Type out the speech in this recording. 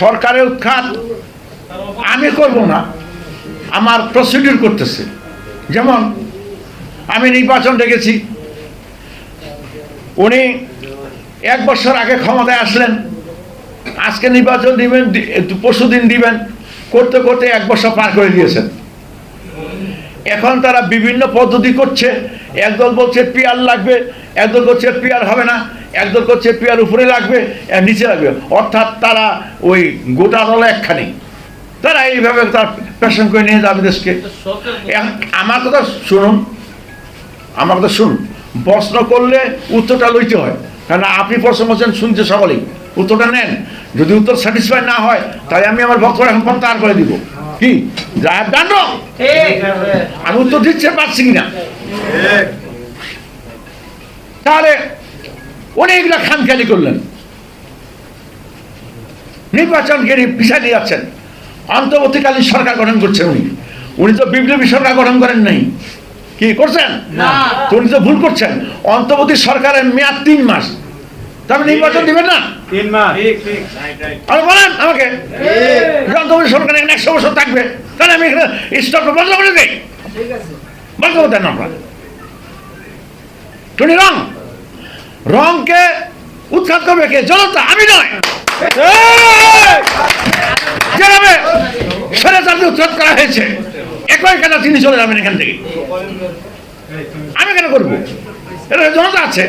সরকারের উৎখাত আমি করব না। আমার প্রসিডিউর করতেছে। যেমন আমি নির্বাচন ডেকেছি। উনি এক বছর আগে ক্ষমতায় আসলেন। আজকে নির্বাচন দিবেন পরশু দিন দিবেন। করতে করতে এক বছর পার করে দিয়েছেন। এখন তারা বিভিন্ন পদ্ধতি করছে। একদল বলছে পিয়ার লাগবে একদল করছে পিয়ার হবে না। একদল করছে পিয়ার উপরে লাগবে আর নিচে লাগবে অর্থাৎ তারা ওই গোটা দল একখানি। তারা এইভাবে তার পেশন করে নিয়ে যাবে দেশকে। আমার কথা শুনুন আমার কথা শুনুন। প্রশ্ন করলে উত্তরটা লইতে হয়। কারণ আপনি প্রশ্ন করছেন শুনছে সকলেই। উত্তরটা নেন। যদি উত্তর স্যাটিসফাই না হয় তাহলে আমি আমার বক্তব্য এখন প্রত্যাহার করে দিব। কি? যা ডান আমি উত্তর দিচ্ছে পারছি না তাহলে অনেকগুলো খামখেয়ালি করলেন। নির্বাচনকে পিছিয়ে দিয়ে যাচ্ছেন। অন্তর্বর্তীকালীন সরকার গঠন করছেন উনি। উনি তো বিপ্লবী সরকার গঠন করেন নাই। কি করছেন? তো উনি তো ভুল করছেন। অন্তর্বর্তী সরকারের মেয়াদ তিন মাস। তবে নির্বাচন দিবেন না? আর বলেন আমাকে। অন্তর্বর্তী সরকার এখানে একশো বছর থাকবে। তাহলে আমি এখানে স্টক বন্ধ করে দিই বন্ধ করে দেন টুনি রং। রংকে উৎখাত করবে কে? জনতা, আমি নয়। যেভাবে সেরে উৎখাত করা হয়েছে, একই কেন তিনি চলে যাবেন এখান থেকে। আমি কেন করব? এটা জনতা আছে।